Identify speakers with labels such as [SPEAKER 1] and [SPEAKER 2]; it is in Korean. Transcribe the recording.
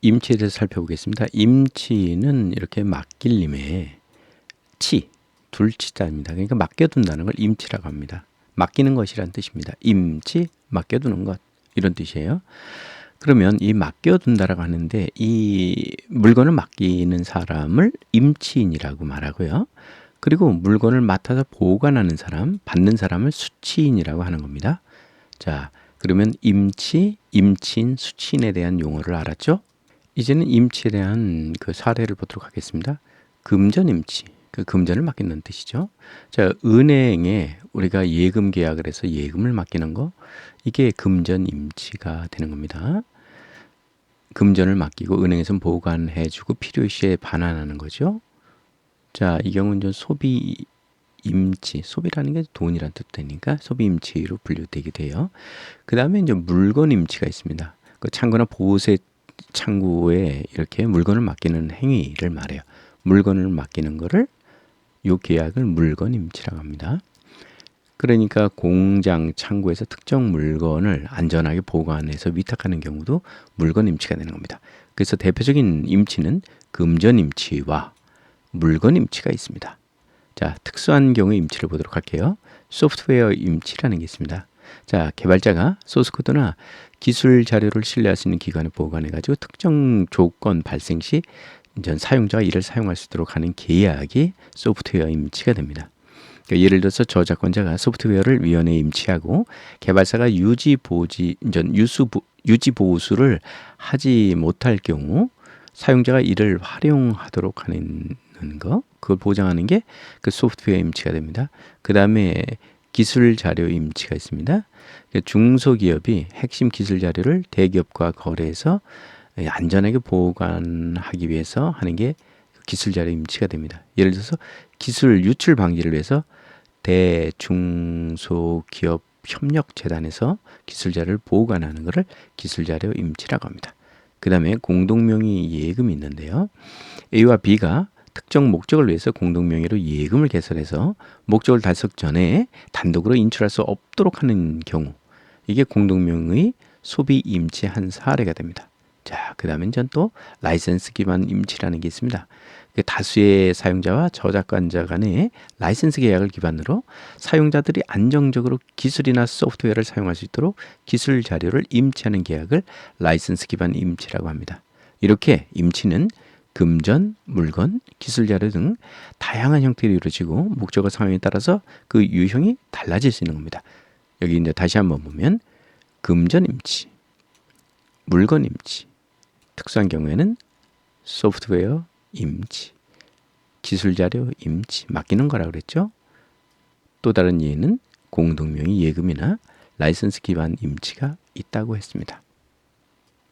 [SPEAKER 1] 임치에 대해서 살펴보겠습니다. 임치는 이렇게 맡길림의 치, 둘치자입니다. 그러니까 맡겨둔다는 걸 임치라고 합니다. 맡기는 것이란 뜻입니다. 임치, 맡겨두는 것 이런 뜻이에요. 그러면 이 맡겨둔다라고 하는데 이 물건을 맡기는 사람을 임치인이라고 말하고요. 그리고 물건을 맡아서 보관하는 사람, 받는 사람을 수치인이라고 하는 겁니다. 자, 그러면 임치, 임치인, 수치인에 대한 용어를 알았죠? 이제는 임치에 대한 그 사례를 보도록 하겠습니다. 금전 임치, 그 금전을 맡기는 뜻이죠. 자, 은행에 우리가 예금 계약을 해서 예금을 맡기는 거, 이게 금전 임치가 되는 겁니다. 금전을 맡기고 은행에서 보관해주고 필요시에 반환하는 거죠. 자, 이 경우는 좀 소비 임치, 소비라는 게 돈이란 뜻 되니까 소비 임치로 분류되게 돼요. 그 다음에 이제 물건 임치가 있습니다. 그 창고나 보세 창구에 이렇게 물건을 맡기는 행위를 말해요. 물건을 맡기는 거를 요 계약을 물건 임치라고 합니다. 그러니까 공장 창고에서 특정 물건을 안전하게 보관해서 위탁하는 경우도 물건 임치가 되는 겁니다. 그래서 대표적인 임치는 금전 임치와 물건 임치가 있습니다. 자, 특수한 경우의 임치를 보도록 할게요. 소프트웨어 임치라는 게 있습니다. 자, 개발자가 소스 코드나 기술 자료를 신뢰할 수 있는 기관에 보관해 가지고 특정 조건 발생 시 전 사용자가 이를 사용할 수 있도록 하는 계약이 소프트웨어 임치가 됩니다. 그러니까 예를 들어서 저작권자가 소프트웨어를 위원회에 임치하고 개발사가 유지 보지 전 유수 유지 보수를 하지 못할 경우 사용자가 이를 활용하도록 하는 거 그걸 보장하는 게 그 소프트웨어 임치가 됩니다. 그 다음에 기술 자료 임치가 있습니다. 중소기업이 핵심 기술 자료를 대기업과 거래해서 안전하게 보관하기 위해서 하는 게 기술 자료 임치가 됩니다. 예를 들어서 기술 유출 방지를 위해서 대중소기업 협력재단에서 기술 자료를 보관하는 것을 기술 자료 임치라고 합니다. 그 다음에 공동명의 예금이 있는데요. A와 B가 특정 목적을 위해서 공동명의로 예금을 개설해서 목적을 달성 전에 단독으로 인출할 수 없도록 하는 경우 이게 공동명의 소비 임치 한 사례가 됩니다. 자, 그 다음엔 전또 라이센스 기반 임치라는 게 있습니다. 그 다수의 사용자와 저작권자 간의 라이센스 계약을 기반으로 사용자들이 안정적으로 기술이나 소프트웨어를 사용할 수 있도록 기술 자료를 임치하는 계약을 라이센스 기반 임치라고 합니다. 이렇게 임치는 금전, 물건, 기술 자료 등 다양한 형태로 이루어지고 목적어 상황에 따라서 그 유형이 달라질 수 있는 겁니다. 여기 이제 다시 한번 보면 금전 임치, 물건 임치, 특수한 경우에는 소프트웨어 임치, 기술 자료 임치, 맡기는 거라 그랬죠. 또 다른 예는 공동명의 예금이나 라이선스 기반 임치가 있다고 했습니다.